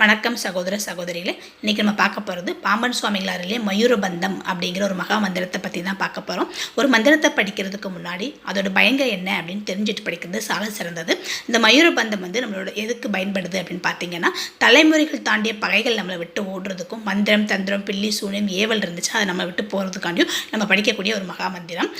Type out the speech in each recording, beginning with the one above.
வணக்கம் சகோதர சகோதரிகளே. இன்றைக்கி நம்ம பார்க்க போகிறது பாம்பன் சுவாமிகளாரிலே மயூரபந்தம் அப்படிங்கிற ஒரு மகா மந்திரத்தை பற்றி தான் பார்க்க போகிறோம் ஒரு மந்திரத்தை படிக்கிறதுக்கு முன்னாடி அதோட பயங்கள் என்ன அப்படின்னு தெரிஞ்சுட்டு படிக்கிறது சால சிறந்தது. இந்த மயூரபந்தம் வந்து நம்மளோட எதுக்கு பயன்படுது அப்படின்னு பார்த்தீங்கன்னா தலைமுறைகள் தாண்டிய பகைகள் நம்மளை விட்டு ஓடுறதுக்கும் மந்திரம் தந்திரம் பில்லி சூனியம் ஏவல் இருந்துச்சு அதை நம்ம விட்டு போகிறதுக்காண்டியும் நம்ம படிக்கக்கூடிய ஒரு மகா மந்திரம்.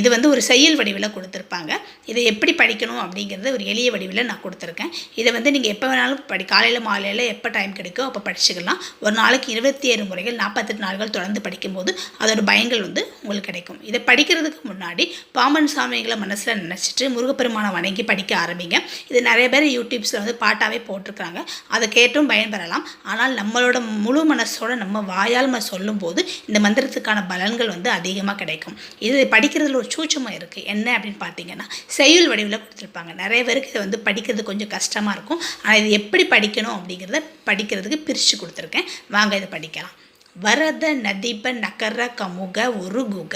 இது வந்து ஒரு செயல் வடிவில் கொடுத்துருப்பாங்க. இதை எப்படி படிக்கணும் அப்படிங்கிறது ஒரு எளிய வடிவில் நான் கொடுத்துருக்கேன். இதை வந்து நீங்கள் எப்போ வேணாலும் படி காலையில் மாலையில் எப்போ டைம் கிடைக்கோ அப்போ படிச்சுக்கலாம். ஒரு நாளைக்கு இருபத்தி ஏழு முறைகள் நாற்பத்தெட்டு நாள்கள் தொடர்ந்து படிக்கும்போது அதோட பயங்கள் வந்து உங்களுக்கு கிடைக்கும். இதை படிக்கிறதுக்கு முன்னாடி பாம்பன் சாமிகளை மனசில் நினச்சிட்டு முருகப்பெருமானை வணங்கி படிக்க ஆரம்பிங்க. இது நிறைய பேர் யூடியூப்ஸில் வந்து பாட்டாகவே போட்டிருக்காங்க அதை கேட்டும் பயன்பெறலாம் ஆனால் நம்மளோட முழு மனசோட நம்ம வாயால் நம்ம சொல்லும்போது இந்த மந்திரத்துக்கான பலன்கள் வந்து அதிகமாக கிடைக்கும். இது படிக்கிறதுல ஒரு சூச்சமாக இருக்குது என்ன அப்படின்னு பார்த்தீங்கன்னா செய்யுள் வடிவில் கொடுத்துருப்பாங்க. நிறைய பேருக்கு இதை வந்து படிக்கிறது கொஞ்சம் கஷ்டமாக இருக்கும். ஆனால் இது எப்படி படிக்கணும் அப்படிங்கிறத படிக்கிறதுக்கு பிரித்து கொடுத்துருக்கேன். வாங்க இதை படிக்கலாம். வரத நதிப நகர கமுக உருகுக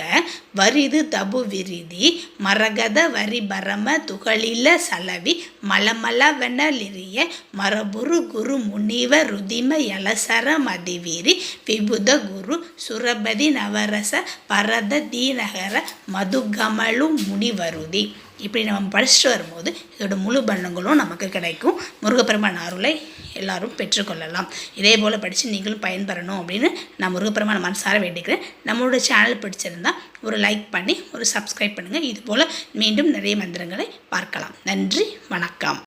வரிது தபு விரிதி மரகத வரி பரம துகளில சலவி மலமலவெனலிரிய மரபுரு குரு முனிவ ருதிம யலசர மதிவீரி விபுத குரு சுரபதி நவரச பரத தீநகர மதுகமலு முனிவருதி. இப்படி நம்ம படிச்சுட்டு வரும்போது இதோட முழு பண்ணங்களும் நமக்கு கிடைக்கும். முருகப்பெருமான் அருளை எல்லாரும் பெற்றுக்கொள்ளலாம். இதே போல் படித்து நீங்களும் பயன்பெறணும் அப்படின்னு நான் முருகப்பெருமான மனசார வேண்டிக்கிறேன். நம்மளோட சேனல் பிடிச்சிருந்தால் ஒரு லைக் பண்ணி ஒரு சப்ஸ்கிரைப் பண்ணுங்கள் இது போல் மீண்டும் நிறைய மந்திரங்களை பார்க்கலாம். நன்றி வணக்கம்.